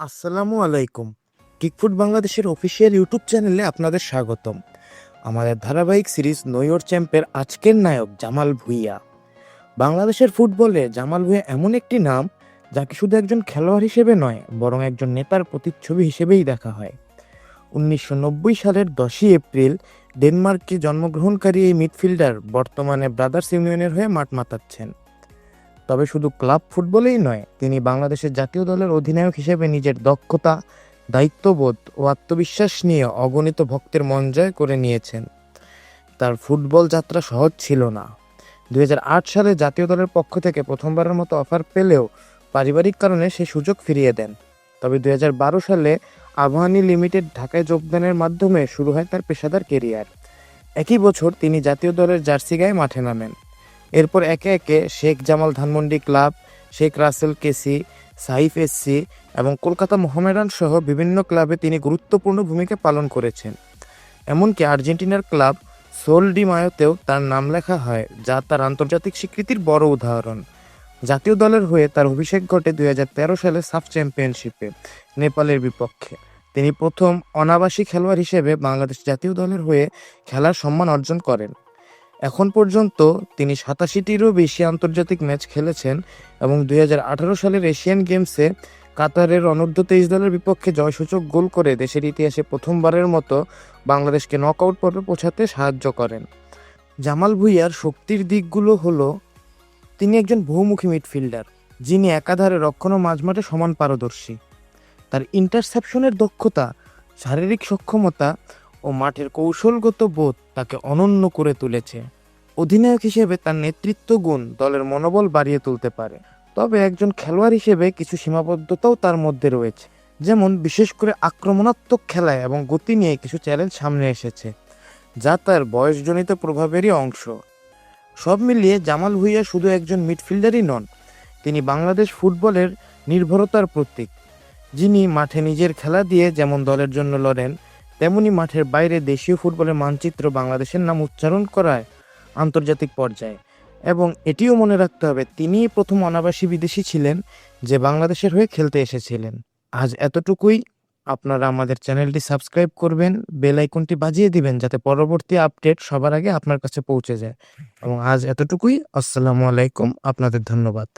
আসসালামু আলাইকুম। কিকফুট বাংলাদেশের অফিসিয়াল ইউটিউব চ্যানেলে আপনাদের স্বাগতম। আমাদের ধারাবাহিক সিরিজ নৈয়র চ্যাম্পের আজকের নায়ক জামাল ভুইয়া। বাংলাদেশের ফুটবলে জামাল ভুইয়া এমন একটি নাম, যাকে শুধু একজন খেলোয়াড় হিসেবে নয়, বরং একজন নেতার প্রতিচ্ছবি হিসেবেই দেখা হয়। উনিশশো নব্বই সালের দশই এপ্রিল, ডেনমার্কে জন্মগ্রহণকারী এই মিডফিল্ডার বর্তমানে ব্রাদার্স ইউনিয়নের হয়ে মাঠ মাতাচ্ছেন। তবে শুধু ক্লাব ফুটবলেই নয়, তিনি বাংলাদেশের জাতীয় দলের অধিনায়ক হিসেবে নিজের দক্ষতা, দায়িত্ববোধ ও আত্মবিশ্বাস নিয়ে অগণিত ভক্তের মন জয় করে নিয়েছেন। তার ফুটবল যাত্রা সহজ ছিল না। দুই হাজার আট সালে জাতীয় দলের পক্ষ থেকে প্রথমবারের মতো অফার পেলেও পারিবারিক কারণে সে সুযোগ ফিরিয়ে দেন। তবে দুই হাজার বারো সালে আবাহানি লিমিটেড ঢাকায় যোগদানের মাধ্যমে শুরু হয় তার পেশাদার কেরিয়ার একই বছর তিনি জাতীয় দলের জার্সি গায়ে মাঠে নামেন। এরপর একে একে Sheikh Jamal Dhanmondi club, Sheikh Russell KC, Saif SC এবং কলকাতা মোহামেডান সহ বিভিন্ন ক্লাবে তিনি গুরুত্বপূর্ণ ভূমিকা পালন করেছেন। এমনকি আর্জেন্টিনার ক্লাব সোল ডি মায়োতেও তার নাম লেখা হয়, যা তার আন্তর্জাতিক স্বীকৃতির বড় উদাহরণ। জাতীয় দলের হয়ে তার অভিষেক ঘটে দুই হাজার তেরো সালে সাফ চ্যাম্পিয়নশিপে, নেপালের বিপক্ষে। তিনি প্রথম অনাবাসী খেলোয়াড় হিসেবে বাংলাদেশ জাতীয় দলের হয়ে খেলার সম্মান অর্জন করেন। এখন পর্যন্ত তিনি সাতাশিটিরও বেশি আন্তর্জাতিক ম্যাচ খেলেছেন এবং দুই হাজার আঠারো সালের এশিয়ান গেমসে কাতারের অনূর্ধ্ব তেইশ দলের বিপক্ষে জয়সূচক গোল করে দেশের ইতিহাসে প্রথমবারের মতো বাংলাদেশকে নকআউট পর্বে পৌঁছাতে সাহায্য করেন। জামাল ভুইয়ার শক্তির দিকগুলো হলো, তিনি একজন বহুমুখী মিডফিল্ডার, যিনি একাধারে রক্ষণ ও মাঝমাঠে সমান পারদর্শী। তার ইন্টারসেপশনের দক্ষতা, শারীরিক সক্ষমতা ও মাঠের কৌশলগত বোধ তাকে অনন্য করে তুলেছে। অধিনায়ক হিসেবে তার নেতৃত্ব গুণ দলের মনোবল বাড়িয়ে তুলতে পারে। তবে একজন খেলোয়াড় হিসেবে কিছু সীমাবদ্ধতাও তার মধ্যে রয়েছে, যেমন বিশেষ করে আক্রমণাত্মক খেলায় এবং গতি নিয়ে কিছু চ্যালেঞ্জ সামনে এসেছে, যা তার বয়সজনিত প্রভাবেরই অংশ। সব মিলিয়ে জামাল ভুইয়া শুধু একজন মিডফিল্ডারই নন, তিনি বাংলাদেশ ফুটবলের নির্ভরতার প্রতীক, যিনি মাঠে নিজের খেলা দিয়ে যেমন দলের জন্য লড়েন তেমনি মাঠের বাইরে দেশীয় ফুটবলের মানচিত্র বাংলাদেশের নাম উচ্চারণ করায় আন্তর্জাতিক পর্যায়ে। এবং এটিও মনে রাখতে হবে তিনি প্রথম অনাবাসী বিদেশি ছিলেন যে বাংলাদেশের হয়ে খেলতে এসেছিলেন। আজ এতটুকুই। আপনারা আমাদের চ্যানেলটি সাবস্ক্রাইব করবেন, বেল আইকনটি বাজিয়ে দিবেন যাতে পরবর্তী আপডেট সবার আগে আপনার কাছে পৌঁছে যায়। এবং আজ এতটুকুই। আসসালামু আলাইকুম। আপনাদের ধন্যবাদ।